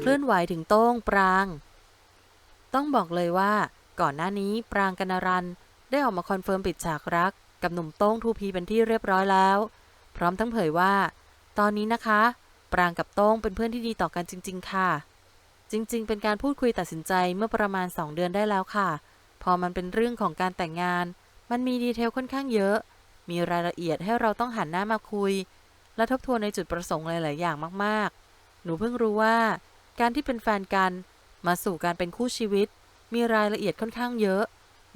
เคลื่อนไหวถึงโต้งปราง ต้องบอกเลยว่า ก่อนหน้านี้ปรางกนรันได้ออกมาคอนเฟิร์มปิดฉากรัก กับหนุ่มโต้งทูพีเป็นที่เรียบร้อยแล้ว พร้อมทั้งเผยว่า ตอนนี้นะคะ ปรางกับโต้งเป็นเพื่อนที่ดีต่อกันจริง ๆ ค่ะ จริง ๆ เป็นการพูดคุยตัดสินใจเมื่อประมาณ 2 เดือนได้แล้วค่ะ พอมันเป็นเรื่องของการแต่งงาน มันมีดีเทลค่อนข้างเยอะ มีรายละเอียดให้เราต้องหันหน้ามาคุย และทบทวนในจุดประสงค์หลายๆอย่างมากๆ หนูเพิ่งรู้ว่า การที่เป็นแฟนกัน มาสู่การเป็นคู่ชีวิต มีรายละเอียดค่อนข้างเยอะ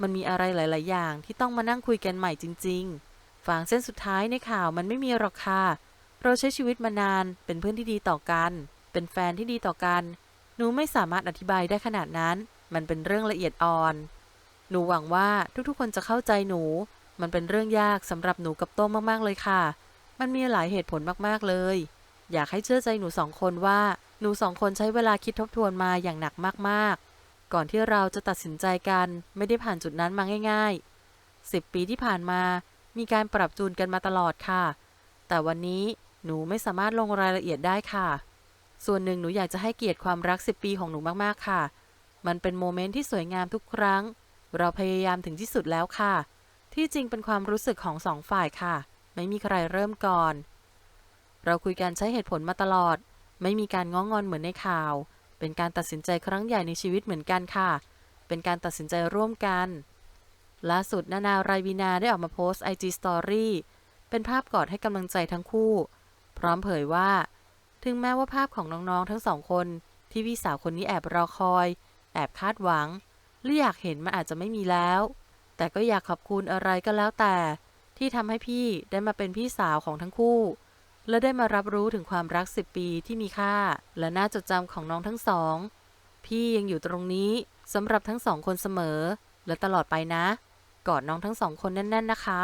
มันมีอะไรหลาย ๆ อย่างที่ต้องมานั่งคุยกันใหม่จริง ๆฝางเส้นสุดท้ายในข่าวมันไม่มีหรอกค่ะเราใช้ชีวิตมานาน เป็นเพื่อนที่ดีต่อกัน เป็นแฟนที่ดีต่อกัน หนูไม่สามารถอธิบายได้ขนาดนั้น มันเป็นเรื่องละเอียดอ่อน หนูหวังว่าทุกๆ คนจะเข้าใจหนู มันเป็นเรื่องยากสำหรับหนูกับโต้งมากๆเลยค่ะ มันมีหลายเหตุผลมากๆเลย อยากให้เชื่อใจหนูสองคนว่า หนูสองคนใช้เวลาคิดทบทวนมาอย่างหนักมากๆ ก่อนที่เราจะตัดสินใจกันไม่ได้ผ่านจุดนั้นมาง่ายๆ10ปีที่ผ่านมามีการปรับจูนกันมาตลอดค่ะ แต่วันนี้หนูไม่สามารถลงรายละเอียดได้ค่ะ ส่วนหนึ่งหนูอยากจะให้เกียรติความรัก10ปีของหนูมากๆค่ะ มันเป็นโมเมนต์ที่สวยงามทุกครั้ง เราพยายามถึงที่สุดแล้วค่ะ ที่จริงเป็นความรู้สึกของสองฝ่ายค่ะ ไม่มีใครเริ่มก่อน เราคุยกันใช้เหตุผลมาตลอด ไม่มีการง้องอนเหมือนในข่าว เป็นการตัดสินใจครั้งใหญ่ในชีวิตเหมือนกันค่ะ เป็นการตัดสินใจร่วมกัน ล่าสุดนานารายวินาได้ออกมาโพสต์ IG Story เป็นภาพกอดให้กำลังใจทั้งคู่ พร้อมเผยว่า ถึงแม้ว่าภาพของน้องๆทั้งสองคนที่พี่สาวคนนี้แอบรอคอย แอบคาดหวัง หรืออยากเห็นมันอาจจะไม่มีแล้ว แต่ก็อยากขอบคุณอะไรก็แล้วแต่ ที่ทำให้พี่ได้มาเป็นพี่สาวของทั้งคู่ และได้มารับรู้ถึงความรักสิบปีที่มีค่า และน่าจดจำของน้องทั้งสอง พี่ยังอยู่ตรงนี้สำหรับทั้งสองคนเสมอ และตลอดไปนะ กอดน้องทั้งสองคนแน่น ๆ นะคะ